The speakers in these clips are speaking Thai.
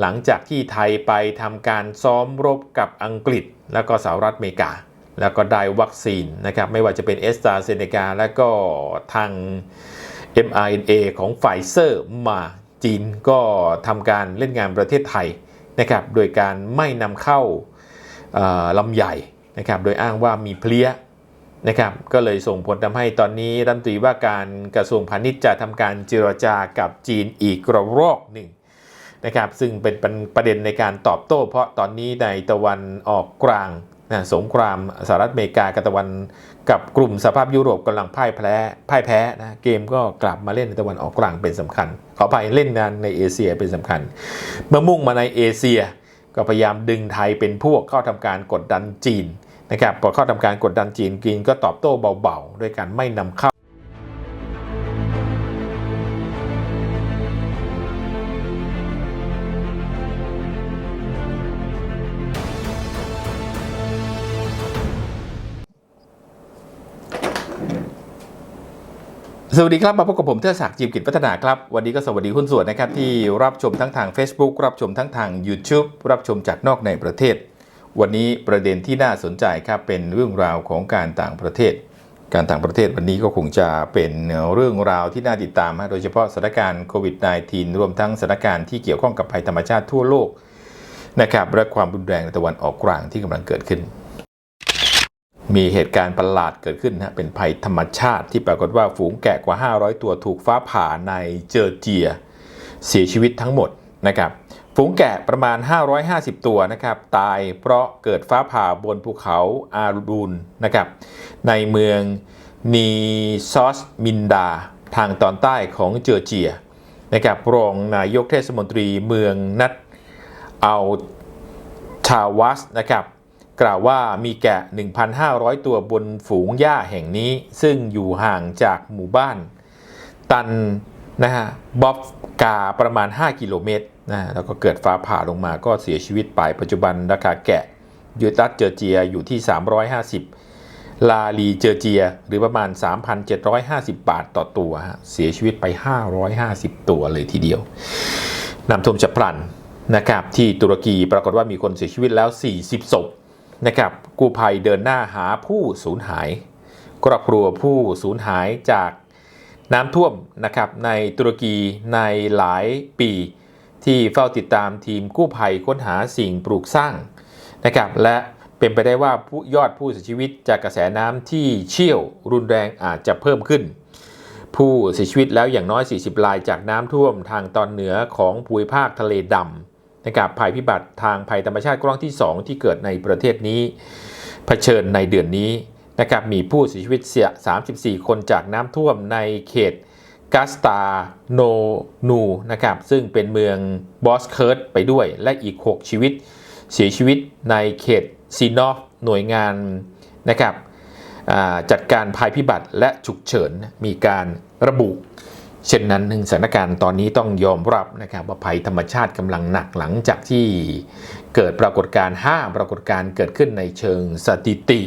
หลังจากที่ไทยไปทำการซ้อมรบกับอังกฤษ แล้วก็สหรัฐอเมริกา แล้วก็ได้วัคซีนนะครับไม่ว่าจะเป็นเอสตราเซเนกาและก็ทาง mRNA ของไฟเซอร์มาจีนก็ทำการเล่นงานประเทศไทยนะครับโดยการไม่นำเข้าลำใหญ่นะครับโดยอ้างว่ามีเพลี้ยนะครับก็เลยส่งผลทำให้ตอนนี้รัฐมนตรีว่าการกระทรวงพาณิชย์จะทำการเจรจากับจีนอีกระรอกหนึ่ง นะครับซึ่งเป็นประเด็นในการตอบโต้ เพราะตอนนี้ในตะวันออกกลางนะสงครามสหรัฐอเมริกากับตะวันกับกลุ่มสภาพยุโรปกำลังพ่ายแพ้พ่ายแพ้นะเกมก็กลับมาเล่นในตะวันออกกลางเป็นสำคัญ ขออภัยเล่นงานในเอเชียเป็นสำคัญ เมื่อมุ่งมาในเอเชีย ก็พยายามดึงไทยเป็นพวกเข้าทำการกดดันจีนนะครับพอเข้าทำการกดดันจีนจีนก็ตอบโต้เบาๆ ด้วยการไม่นำเข้า สวัสดีครับ มาพบกับผมเทอศักดิ์จิมกิจพัฒนาครับ วันนี้ก็สวัสดีหุ้นส่วนนะครับ ที่รับชมทั้งทาง Facebook รับชมทั้งทาง YouTube รับชมจากนอกในประเทศ วันนี้ประเด็นที่น่าสนใจครับเป็นเรื่องราวของการต่างประเทศ การต่างประเทศวันนี้ก็คงจะเป็นเรื่องราวที่น่าติดตามฮะโดยเฉพาะสถานการณ์โควิด -19 รวมทั้งสถานการณ์ที่เกี่ยวข้องกับภัยธรรมชาติทั่วโลกนะครับและความรุนแรงในตะวันออกกลางที่กำลังเกิดขึ้น มีเหตุการณ์ประหลาดเกิดขึ้นนะเป็นภัยธรรมชาติที่ปรากฏว่าฝูงแกะกว่า 500 ตัวถูกฟ้าผ่าในเจอร์เจีย เสียชีวิตทั้งหมดนะครับฝูงแกะประมาณ 550 ตัวนะครับตายเพราะเกิดฟ้าผ่าบนภูเขาอารูนนะครับในเมืองนีซอสมินดา ทางตอนใต้ของเจอร์เจียนะครับรองนายกเทศมนตรีเมืองนัดเอาชาวัสนะครับ กล่าวว่ามีแกะ 1,500 ตัวบนฝูงหญ้าแห่งนี้ ซึ่งอยู่ห่างจากหมู่บ้าน ตันนะฮะบ๊อบกาประมาณ 5 กิโลเมตรนะแล้วก็เกิดฟ้าผ่าลงมาก็เสียชีวิตไปปัจจุบันราคาแกะยูตัสเจอเจียอยู่ที่ 350 ลาลีเจอเจีย หรือประมาณ 3,750 บาทต่อตัวฮะเสียชีวิตไป 550 ตัวเลยทีเดียวนำท่วมฉับพลันนะครับที่ตุรกีปรากฏว่ามีคนเสียชีวิตแล้ว 40ศพ นะครับกู้ภัยเดินหน้าหาผู้สูญหาย ครอบครัวผู้สูญหายจากน้ำท่วมนะครับในตุรกีในหลายปี ที่เฝ้าติดตามทีมกู้ภัยค้นหาสิ่งปลูกสร้างนะครับและเป็นไปได้ว่าผู้ยอดผู้เสียชีวิตจากกระแสน้ำที่เชี่ยวรุนแรงอาจจะเพิ่มขึ้น ผู้เสียชีวิตแล้วอย่างน้อย 40รายจากน้ำท่วมทางตอนเหนือของภูมิภาคทะเลดำ นะครับภัยพิบัติทางภัยธรรมชาติครั้งที่ 2 ที่เกิดในประเทศนี้เผชิญในเดือนนี้นะครับมีผู้เสียชีวิตเสีย 34 คนจากน้ำท่วมในเขตกาสตาโนนูนะครับซึ่งเป็นเมืองบอสเคิร์ตไปด้วย และอีก 6 ชีวิตเสียชีวิตในเขตซีนอฟหน่วยงานนะครับจัดการภัยพิบัติและฉุกเฉินมีการระบุ เช่นนั้นหนึ่งสถานการณ์ตอนนี้ต้องยอมรับนะครับว่าภัยธรรมชาติกำลังหนักหลังจากที่เกิดปรากฏการณ์5ปรากฏการณ์เกิดขึ้นในเชิงสถิติ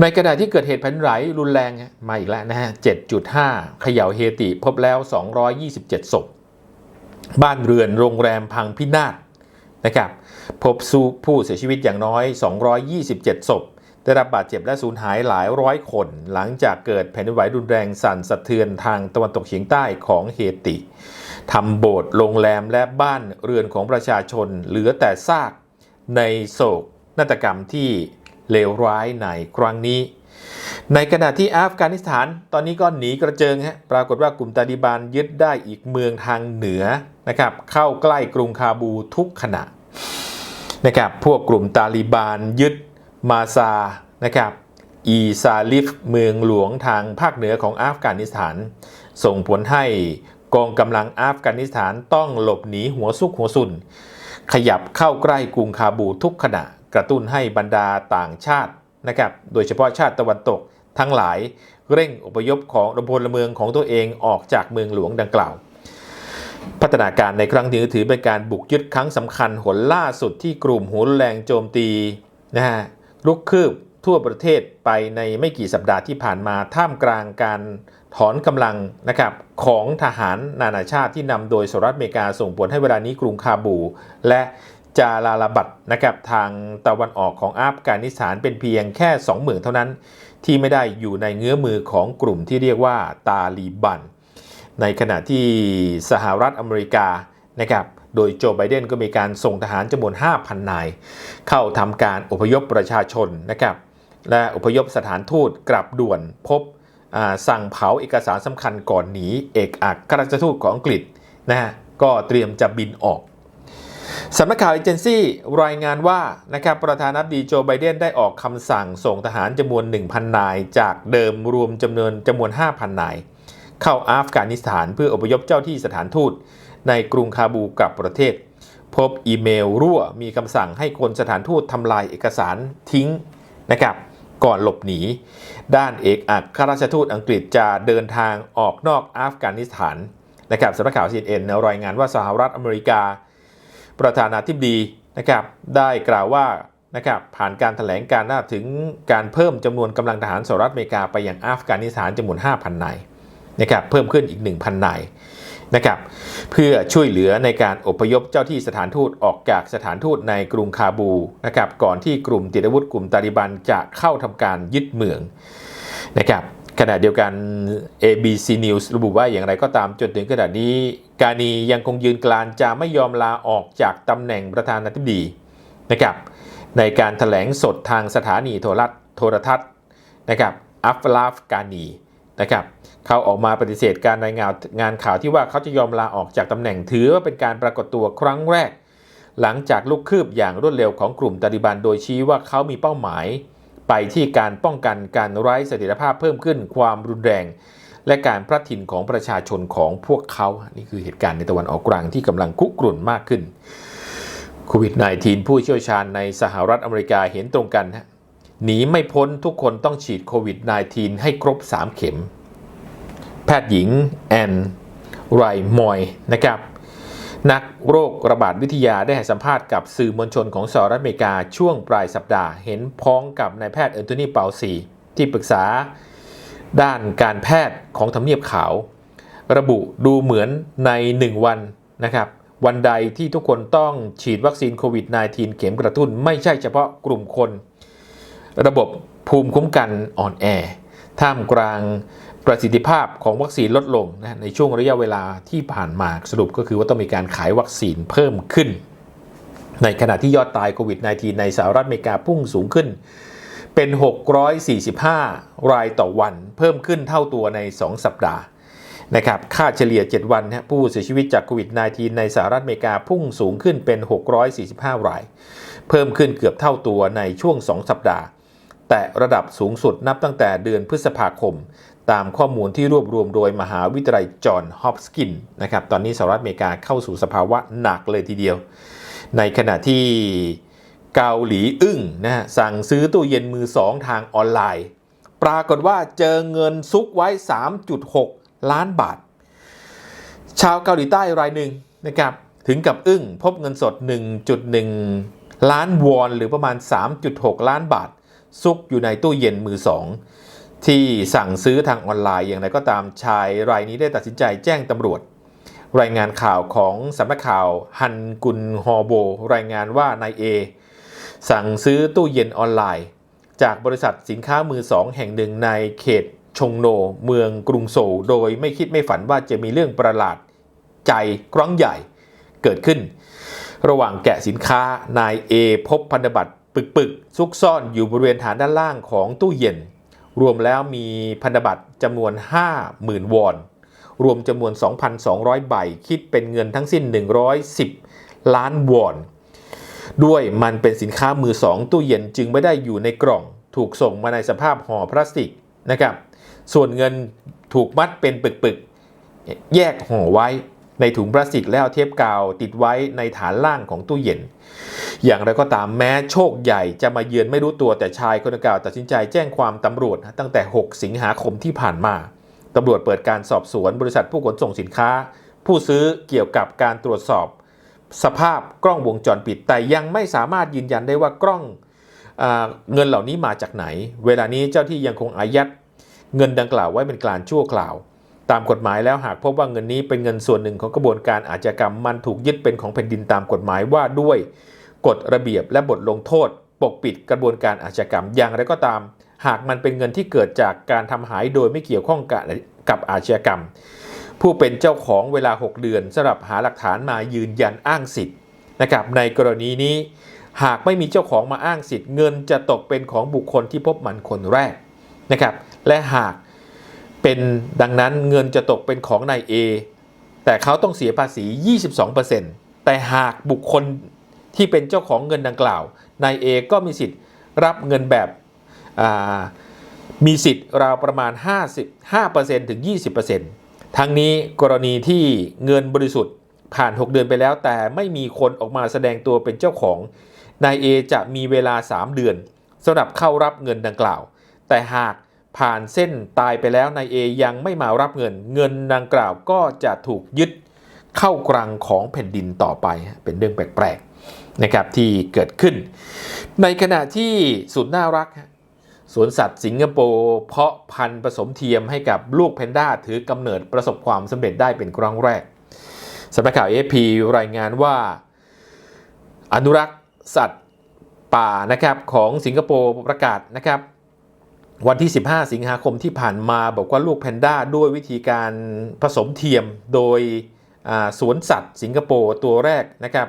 ในกระดาษที่เกิดเหตุแผ่นไหวรุนแรงมาอีกแล้วนะฮะ 7.5 เขย่าเฮติพบแล้ว 227 ศพ บ้านเรือนโรงแรมพังพินาศนะครับ พบผู้เสียชีวิตอย่างน้อย 227 ศพ ได้รับบาดเจ็บและสูญหายหลายร้อยคน หลังจากเกิดแผ่นดินไหวรุนแรงสั่นสะเทือนทางตะวันตกเฉียงใต้ของเฮติทำโบสถ์โรงแรมและบ้านเรือนของประชาชนเหลือแต่ซากในโศกนาฏกรรมที่เลวร้ายในครั้งนี้ ในขณะที่อัฟกานิสถานตอนนี้ก็หนีกระเจิงฮะปรากฏว่ากลุ่มตาลิบันยึดได้อีกเมืองทางเหนือนะครับเข้าใกล้กรุงคาบูทุกขณะนะครับพวกกลุ่มตาลิบานยึด มาซานะครับอีซาลิฟเมืองหลวงทางภาคเหนือของอัฟกานิสถาน ส่งผลให้กองกำลังอัฟกานิสถานต้องหลบหนีหัวซุกหัวซุน ขยับเข้าใกล้กรุงคาบูทุกขณะกระตุ้นให้บรรดาต่างชาตินะครับโดยเฉพาะชาติตะวันตกทั้งหลายเร่งอพยพของพลเมืองของตัวเองออกจากเมืองหลวงดังกล่าว พัฒนาการในครั้งนี้ถือเป็นการบุกยึดครั้งสำคัญหนล่าสุดที่กลุ่มหัวรุนแรงโจมตีนะฮะ ลุกคืบทั่วประเทศไปในไม่กี่สัปดาห์ที่ผ่านมาท่ามกลางการถอนกำลังนะครับของทหารนานาชาติที่นำโดยสหรัฐอเมริกาส่งผลให้เวลานี้กรุงคาบู และจาลาลาบัดนะครับทางตะวันออกของอัฟกานิสถานเป็นเพียงแค่สองเมืองเท่านั้น ที่ไม่ได้อยู่ในเงื้อมือของกลุ่มที่เรียกว่าตาลีบัน ในขณะที่สหรัฐอเมริกานะครับ โดยโจไบเดนก็มีการส่งทหารจำนวน 5,000 นาย เข้าทำการอพยพประชาชนนะครับและอพยพสถานทูตกลับด่วนพบสั่งเผาเอกสารสำคัญก่อนหนีเอกอัครราชทูตของอังกฤษนะฮะก็เตรียมจะบินออกสำนักข่าวเอเจนซี่รายงานว่านะครับประธานาธิบดีโจไบเดนได้ออกคำสั่งส่งทหารจำนวน 1,000 นาย จากเดิมรวมจำนวนจำนวน 5,000 นาย เข้าอัฟกานิสถานเพื่ออพยพเจ้าที่สถานทูต ในกรุงคาบูกับประเทศ พบอีเมลรั่วมีคำสั่งให้คนสถานทูตทำลายเอกสารทิ้งนะครับก่อนหลบหนี ด้านเอกอัครราชทูตอังกฤษจะเดินทางออกนอกอัฟกานิสถานนะครับสำนักข่าว CNN รายงานว่าสหรัฐอเมริกา ประธานาธิบดีนะครับได้กล่าวว่านะครับผ่านการถแถลงการณ์ถึงการเพิ่มจำนวนกำลังทหารสหรัฐอเมริกาไปยังอัฟกานิสถานจำนวน 5,000 นายนะครับเพิ่มขึ้นอีก 1,000 นาย นะครับเพื่อช่วยเหลือในการอพยพเจ้าที่สถานทูตออกจากสถานทูตในกรุงคาบูนะครับก่อนที่กลุ่มติดอาวุธกลุ่มตาลิบันจะเข้าทำการยึดเมืองนะครับขณะเดียวกัน ABC News ระบุว่าอย่างไรก็ตามจนถึงขณะนี้ กานียังคงยืนกรานจะไม่ยอมลาออกจากตำแหน่งประธานาธิบดีนะครับในการถแถลงสดทางสถานีโทรทัศน์โทรทัศน์นะครับอัฟลาฟกานี นะครับเขาออกมาปฏิเสธการรายงานงานข่าวที่ว่าเขาจะยอมลาออกจากตำแหน่งถือว่าเป็นการปรากฏตัวครั้งแรก หลังจากลุกคืบอย่างรวดเร็วของกลุ่มตาลิบันโดยชี้ว่าเขามีเป้าหมาย ไปที่การป้องกันการไร้เสถียรภาพเพิ่มขึ้นความรุนแรง และการพลัดถิ่นของประชาชนของพวกเขา นี่คือเหตุการณ์ในตะวันออกกลางที่กำลังคุกรุ่นมากขึ้นโควิด -19 ผู้เชี่ยวชาญในสหรัฐอเมริกาเห็นตรงกันฮะ หนีไม่พ้นทุกคนต้องฉีดโควิด -19 ให้ครบ 3 เข็ม แพทย์หญิง แอน ไรมอยนะครับ นักโรคระบาดวิทยาได้ให้สัมภาษณ์กับสื่อมวลชนของสหรัฐอเมริกาช่วงปลายสัปดาห์ เห็นพ้องกับนายแพทย์แอนโทนีเปาซี ที่ปรึกษาด้านการแพทย์ของทำเนียบขาว ระบุดูเหมือนใน 1 วันนะครับวันใดที่ทุกคนต้องฉีดวัคซีนโควิด -19 เข็มกระตุ้นไม่ใช่เฉพาะกลุ่มคน ระบบภูมิคุ้มกันอ่อนแอ ท่ามกลางประสิทธิภาพของวัคซีนลดลงนะในช่วงระยะเวลาที่ผ่านมาสรุปก็คือว่าต้องมีการขายวัคซีนเพิ่มขึ้น ในขณะที่ยอดตายโควิด -19 ในสหรัฐอเมริกาพุ่งสูงขึ้น เป็น 645 รายต่อวันเพิ่มขึ้นเท่าตัวใน 2 สัปดาห์นะครับค่าเฉลี่ย 7 วันนะผู้เสียชีวิตจากโควิด -19 ในสหรัฐอเมริกาพุ่งสูงขึ้นเป็น 645 ราย เพิ่มขึ้นเกือบเท่าตัวในช่วง 2 สัปดาห์ แต่ระดับสูงสุดนับตั้งแต่เดือนพฤษภาคม ตามข้อมูลที่รวบรวมโดยมหาวิทยาลัยจอห์นฮอปกินส์นะครับตอนนี้สหรัฐอเมริกาเข้าสู่สภาวะหนักเลยทีเดียว ในขณะที่เกาหลีอึ้งนะฮะสั่งซื้อตู้เย็นมือสองทางออนไลน์ ปรากฏว่าเจอเงินซุกไว้ 3.6 ล้านบาท ชาวเกาหลีใต้รายหนึ่งนะครับถึงกับอึ้งพบเงินสด 1.1 ล้านวอน หรือประมาณ 3.6 ล้านบาท ซุกอยู่ในตู้เย็นมือสองที่สั่งซื้อทางออนไลน์อย่างไรก็ตามชายรายนี้ได้ตัดสินใจแจ้งตำรวจ รายงานข่าวของสำนักข่าวฮันกุนฮอโบ รายงานว่านายเอสั่งซื้อตู้เย็นออนไลน์ จากบริษัทสินค้ามือสองแห่งหนึ่งในเขตชงโน เมืองกรุงโซลโดยไม่คิดไม่ฝันว่าจะมีเรื่องประหลาดใจครั้งใหญ่เกิดขึ้น ระหว่างแกะสินค้านายเอพบพันธบัตร ปึกๆ ซุกซ่อนอยู่บริเวณฐานด้านล่างของตู้เย็น รวมแล้วมีพันธบัตรจำนวน 50,000 วอน รวมจำนวน 2,200 ใบ คิดเป็นเงินทั้งสิ้น 110 ล้านวอน ด้วยมันเป็นสินค้ามือสองตู้เย็นจึงไม่ได้อยู่ในกล่อง ถูกส่งมาในสภาพห่อพลาสติกนะครับ ส่วนเงินถูกมัดเป็นปึกๆ แยกห่อไว้ ในถุงพลาสติกแล้วเทปกาวติดไว้ในฐานล่างของตู้เย็น อย่างไรก็ตามแม้โชคใหญ่จะมาเยือนไม่รู้ตัวแต่ชายคนดังกล่าวตัดสินใจแจ้งความตำรวจตั้งแต่ 6 สิงหาคมที่ผ่านมาตำรวจเปิดการสอบสวนบริษัทผู้ขนส่งสินค้า ผู้ซื้อเกี่ยวกับการตรวจสอบ สภาพกล้องวงจรปิด แต่ยังไม่สามารถยืนยันได้ว่ากล้องอ่าเงินเหล่านี้มาจากไหน เวลานี้เจ้าที่ยังคงอายัดเงินดังกล่าวไว้เป็นการชั่วคราว ตามกฎหมายแล้วหากพบว่าเงินนี้เป็นเงินส่วนหนึ่งของกระบวนการอาชญากรรมมันถูกยึดเป็นของแผ่นดินตามกฎหมายว่าด้วยกฎระเบียบและบทลงโทษ ปกปิดกระบวนการอาชญากรรมอย่างไรก็ตาม หากมันเป็นเงินที่เกิดจากการทำหายโดยไม่เกี่ยวข้องกับกับอาชญากรรม ผู้เป็นเจ้าของเวลา 6 เดือนสำหรับหาหลักฐานมายืนยันอ้างสิทธิ์นะครับในกรณีนี้หากไม่มีเจ้าของมาอ้างสิทธิ์เงินจะตกเป็นของบุคคลที่พบมันคนแรกนะครับและหาก เป็นดังนั้นเงินจะตกเป็นของนาย A แต่เขาต้องเสียภาษี 22%แต่หากบุคคลที่เป็นเจ้าของเงินดังกล่าวนาย A ก็มีสิทธิ์รับเงินแบบมีสิทธิ์ราวประมาณ 55%ถึง 20%ทั้งนี้กรณีที่เงินบริสุทธิ์ผ่าน 6 เดือนไปแล้ว แต่ไม่มีคนออกมาแสดงตัวเป็นเจ้าของนายเอจะมีเวลา 3 เดือนสำหรับเข้ารับเงินดังกล่าว แต่หาก ผ่านเส้นตายไปแล้วนายเอยังไม่มารับเงิน เงินดังกล่าวก็จะถูกยึดเข้ากรังของแผ่นดินต่อไป เป็นเรื่องแปลกๆนะครับที่เกิดขึ้น ในขณะที่สุดน่ารักสวนสัตว์สิงคโปร์เพาะพันธุ์ผสมเทียมให้กับลูกแพนด้าถือกำเนิดประสบความสำเร็จได้เป็นครั้งแรกสำนักข่าว AFP รายงานว่า อนุรักษ์สัตว์ป่านะครับของสิงคโปร์ประกาศนะครับ วันที่ 15 สิงหาคมที่ผ่านมาบอกว่าลูกแพนด้าด้วยวิธีการผสมเทียมโดยสวนสัตว์ สิงคโปร์ตัวแรกนะครับ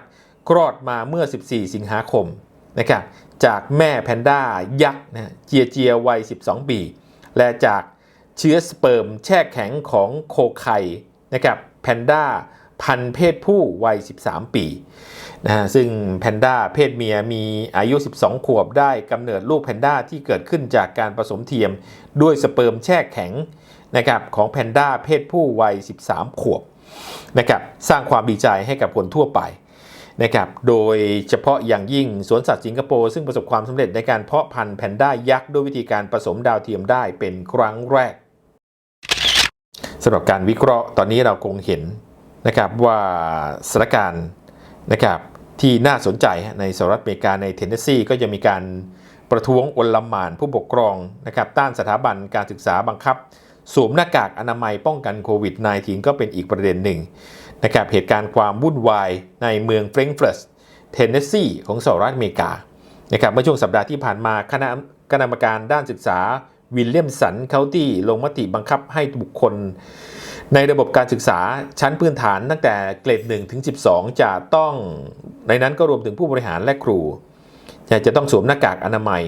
คลอดมาเมื่อ 14 สิงหาคมนะครับจากแม่แพนด้ายักษ์นะเจียเจียวัย 12 ปี และจากเชื้อสเปิร์มแช่แข็งของโคไข่นะครับแพนด้าพันเพศผู้วัย 13 ปี นะฮะซึ่งแพนด้าเพศเมียมีอายุ 12 ขวบได้กำเนิดลูกแพนด้าที่เกิดขึ้นจากการผสมเทียมด้วยสเปิร์มแช่แข็งนะครับของแพนด้าเพศผู้วัย 13 ขวบนะครับสร้างความดีใจให้กับคนทั่วไปนะครับโดยเฉพาะอย่างยิ่งสวนสัตว์สิงคโปร์ซึ่งประสบความสำเร็จในการเพาะพันธุ์แพนด้ายักษ์ด้วยวิธีการผสมดาวเทียมได้เป็นครั้งแรกสำหรับการวิเคราะห์ตอนนี้เราคงเห็นนะครับว่าสถานการณ์นะครับ ที่น่าสนใจในสหรัฐอเมริกาในเทนเนสซีก็จะมีการประท้วงอลหมานผู้ปกครองนะครับต้านสถาบันการศึกษาบังคับ สวมหน้ากากอนามัยป้องกันโควิด -19 ก็เป็นอีกประเด็นหนึ่งนะครับเหตุการณ์ความวุ่นวายในเมืองเฟรงเฟิร์ตเทนเนสซีของสหรัฐอเมริกานะครับเมื่อช่วงสัปดาห์ที่ผ่านมาคณะคณะกรรมการด้านศึกษาวิลเลียมสันเคาตี้ลงมติบังคับให้บุคคล ในระบบการศึกษาชั้นพื้นฐานตั้งแต่เกรด1ถึง12 จะต้องในนั้นก็รวมถึงผู้บริหารและครู จะต้องสวมหน้ากากอนามัย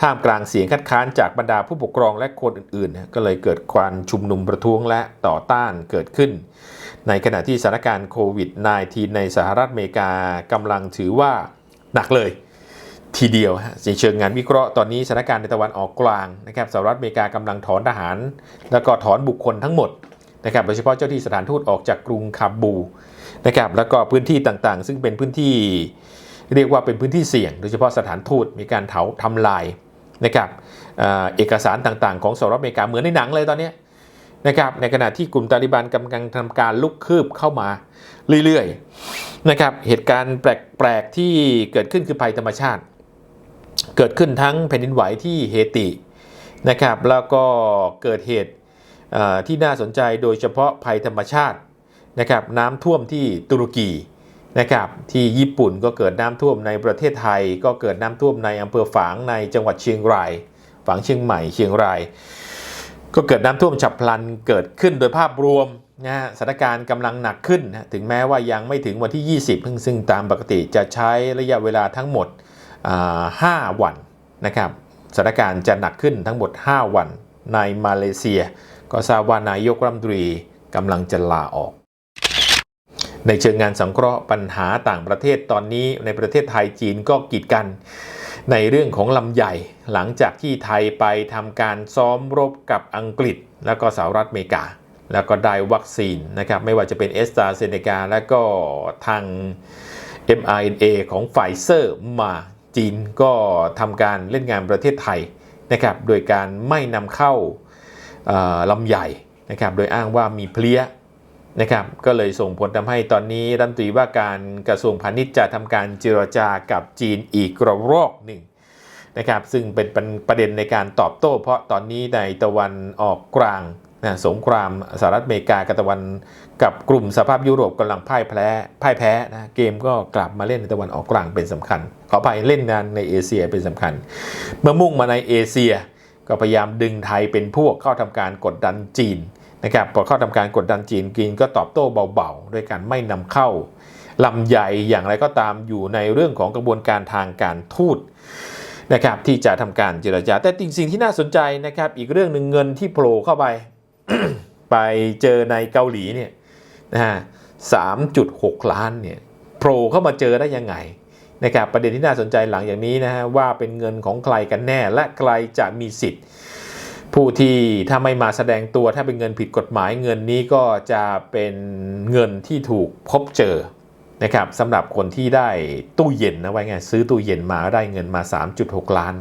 ท่ามกลางเสียงคัดค้านจากบรรดาผู้ปกครองและคนอื่นๆ ก็เลยเกิดความชุมนุมประท้วงและต่อต้านเกิดขึ้น ในขณะที่สถานการณ์โควิด -19 ในสหรัฐอเมริกากำลังถือว่าหนักเลยทีเดียวฮะในเชิงงานวิเคราะห์ตอนนี้สถานการณ์ในตะวันออกกลางนะครับสหรัฐอเมริกากำลังถอนทหาร แล้วก็ถอนบุคคลทั้งหมด นะครับโดยเฉพาะเจ้าที่สถานทูตออกจากกรุงคาบูนะครับแล้วก็พื้นที่ต่างๆ ซึ่งเป็นพื้นที่เรียกว่าเป็นพื้นที่เสี่ยง โดยเฉพาะสถานทูตมีการเผาทำลายนะครับเอกสารต่างๆ ของสหรัฐอเมริกาเหมือนในหนังเลยตอนนี้นะครับในขณะที่กลุ่มตาลิบันกำลังทำการลุกคืบเข้ามาเรื่อยๆนะครับเหตุการณ์แปลกๆที่เกิดขึ้นคือภัยธรรมชาติ เกิดขึ้นทั้งแผ่นดินไหวที่เฮตินะครับแล้วก็เกิดเหตุ ที่น่าสนใจโดยเฉพาะภัยธรรมชาตินะครับน้ำท่วมที่ตุรกีนะครับที่ญี่ปุ่นก็เกิดน้ำท่วมในประเทศไทย ก็เกิดน้ำท่วมในอำเภอฝางในจังหวัดเชียงราย ฝางเชียงใหม่เชียงราย ก็เกิดน้ำท่วมฉับพลันเกิดขึ้นโดยภาพรวมนะสถานการณ์กำลังหนักขึ้นนะถึงแม้ว่ายังไม่ถึงวันที่ 20 ซึ่งซึ่งตามปกติจะใช้ระยะเวลาทั้งหมดอ่า5วันนะครับสถานการณ์จะหนักขึ้นทั้งหมด 5 วันในมาเลเซีย ก็ทราบว่านายกรัฐมนตรีกำลังจะลาออก ในเชิงงานสังเคราะห์ปัญหาต่างประเทศตอนนี้ในประเทศไทยจีนก็กีดกัน ในเรื่องของลำใหญ่หลังจากที่ไทยไปทำการซ้อมรบกับอังกฤษ แล้วก็สหรัฐอเมริกา แล้วก็ได้วัคซีนนะครับไม่ว่าจะเป็นเอสตราเซเนกาและก็ทาง mRNA ของไฟเซอร์มาจีนก็ทำการเล่นงานประเทศไทยนะครับโดยการไม่นำเข้า ลำใหญ่นะครับโดยอ้างว่ามีเพลี้ยนะครับก็เลยส่งผลทำให้ตอนนี้รัฐมนตรีว่าการกระทรวงพาณิชย์จะทำการเจรจากับจีนอีกระรอกหนึ่งนะครับซึ่งเป็นประเด็นในการตอบโต้ เพราะตอนนี้ในตะวันออกกลางนะสงครามสหรัฐอเมริกากับตะวันกับกลุ่มสภาพยุโรปกำลังพ่ายแพ้พ่ายแพ้นะเกมก็กลับมาเล่นในตะวันออกกลางเป็นสำคัญ ขอไปเล่นงานในเอเชียเป็นสำคัญ เมื่อมุ่งมาในเอเชีย ก็พยายามดึงไทยเป็นพวกเข้าทำการกดดันจีนนะครับพอเข้าทำการกดดันจีนจีนก็ตอบโต้เบาๆ ด้วยการไม่นำเข้าลำใหญ่อย่างไรก็ตามอยู่ในเรื่องของกระบวนการทางการทูตนะครับที่จะทำการเจรจา แต่สิ่งที่น่าสนใจนะครับอีกเรื่องหนึ่งเงินที่โผล่เข้าไป ไปเจอในเกาหลีเนี่ยนะฮะ3.6ล้านเนี่ยโผล่เข้ามาเจอได้ยังไง นะครับประเด็นที่น่าสนใจหลังอย่างนี้นะฮะว่าเป็นเงินของใครกันแน่ และใครจะมีสิทธิ์ ผู้ที่ถ้าไม่มาแสดงตัวถ้าเป็นเงินผิดกฎหมายเงินนี้ก็จะเป็นเงินที่ถูกพบเจอนะครับสำหรับคนที่ได้ตู้เย็นนะไว้ไงซื้อตู้เย็นมาได้เงินมา 3.6 ล้าน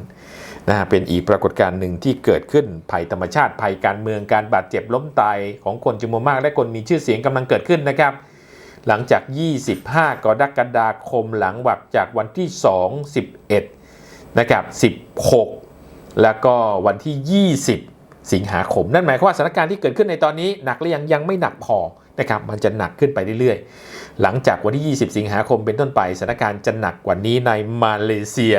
นะฮะเป็นอีกปรากฏการณ์หนึ่งที่เกิดขึ้นภัยธรรมชาติภัยการเมืองการบาดเจ็บล้มตายของคนจำนวนมาก และคนมีชื่อเสียงกำลังเกิดขึ้นนะครับ หลังจาก 25 กรกฎาคมหลังวักจากวันที่ 2 11 นะครับ 16 แล้วก็วันที่ 20 สิงหาคม นั่นหมายความว่าสถานการณ์ที่เกิดขึ้นในตอนนี้หนักหรือยังยังไม่หนักพอนะครับมันจะหนักขึ้นไปเรื่อยๆ หลังจากวันที่ 20 สิงหาคมเป็นต้นไปสถานการณ์จะหนักกว่านี้ในมาเลเซีย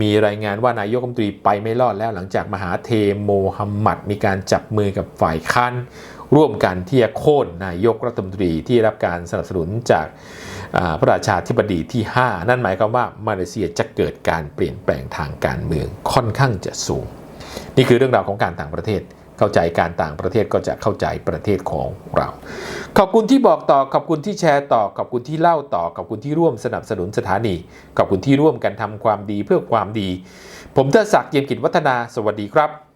มีรายงานว่านายกรัฐมนตรีไปไม่รอดแล้วหลังจากมหาเทโมฮัมหมัดมีการจับมือกับฝ่ายค้าน ร่วมกันที่จะโค่นนายกรัฐมนตรีที่รับการสนับสนุนจากพระราชาธิบดีที่ 5 นั่นหมายความว่ามาเลเซียจะเกิดการเปลี่ยนแปลงทางการเมืองค่อนข้างจะสูง นี่คือเรื่องราวของการต่างประเทศเข้าใจการต่างประเทศก็จะเข้าใจประเทศของเรา ขอบคุณที่บอกต่อ ขอบคุณที่แชร์ต่อ ขอบคุณที่เล่าต่อ ขอบคุณที่ร่วมสนับสนุนสถานี ขอบคุณที่ร่วมกันทำความดีเพื่อความดี ผมเทดศักดิ์เยี่ยมกิจวัฒนา สวัสดีครับ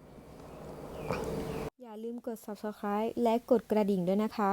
กด subscribe และกดกระดิ่งด้วยนะคะ